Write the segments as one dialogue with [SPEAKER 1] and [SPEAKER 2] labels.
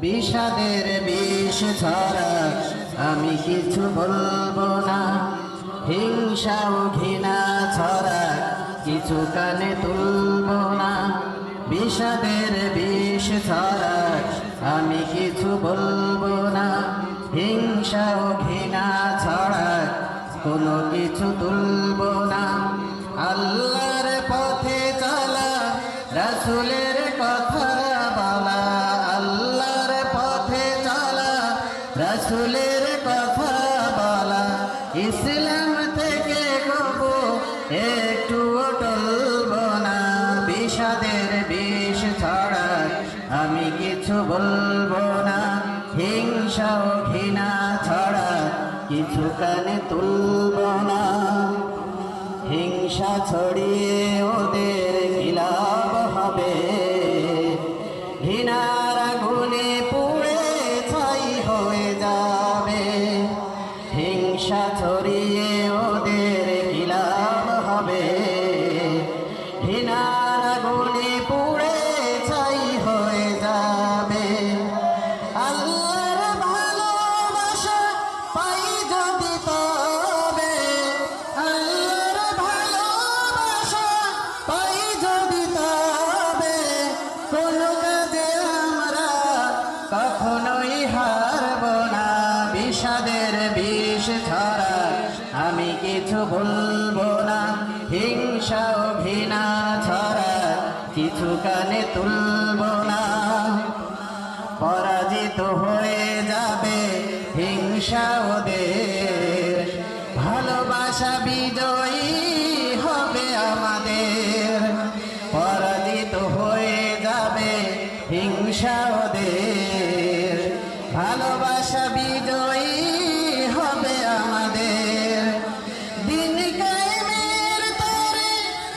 [SPEAKER 1] বিষাদের বিষ ছড়া। আমি কিছু বলব না, হিংসা ঘৃণা ছড়া। কিছু কানে তুলবো না, বিষাদের বিষ ছড়া। আমি কিছু বলব না, হিংসা ঘৃণা ছড়া। কোনো কিছু তুলবো না, আল্লাহর পথে চলা, রাসুলের রাসুলের কথা বলা, ইসলাম থেকে কবু, একটু টলব না বিষাদের বিষ ছড়া আমি কিছু বলব না। হিংসা ও ঘৃণা ছড়া কিছু কানে তুলব না। হিংসা ছড়িয়ে ওদের খিলাপ হবে। ঘৃণার ছড়িয়ে ওদের খিলাপ হবে। ঘৃণার আগুনে পুড়ে ছাই হয়ে যাবে। পাই যদি ভালোবাসা পাই যদি আমরা কখনোই হারব না। বিষাদের বিষ আমি কিছু বলব না। হিংসা অভিনা ছড়া কিছু কানে তুলব না। পরাজিত হয়ে যাবে হিংসা ওদের। ভালোবাসা বিজয়ী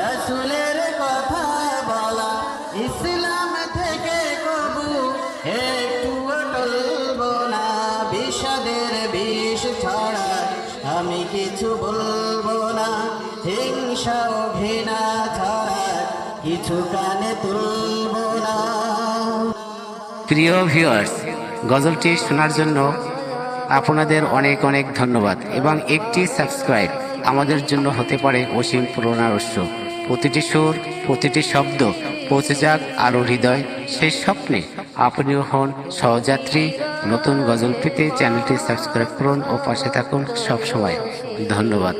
[SPEAKER 1] রসুলের কথা বলা ইসলাম থেকে কবু একটু টলব না বিষাদের বিষ ছড়া আমি কিছু বলব না, হিংসা ঘৃণা ছড়া কিছু কানে তুলব না।
[SPEAKER 2] প্রিয় ভিউয়ার্স গজলটি শোনার জন্য আপনাদের অনেক অনেক ধন্যবাদ এবং একটি সাবস্ক্রাইব আমাদের জন্য হতে পারে অসীম প্রেরণারস্য প্রতিটি সুর, প্রতিটি শব্দ পৌঁছে যাক আরও হৃদয়, সেই স্বপ্নে। আপনিও হন সহযাত্রী। নতুন গজল পেতে চ্যানেলটি সাবস্ক্রাইব করুন ও পাশে থাকুন সবসময়। ধন্যবাদ।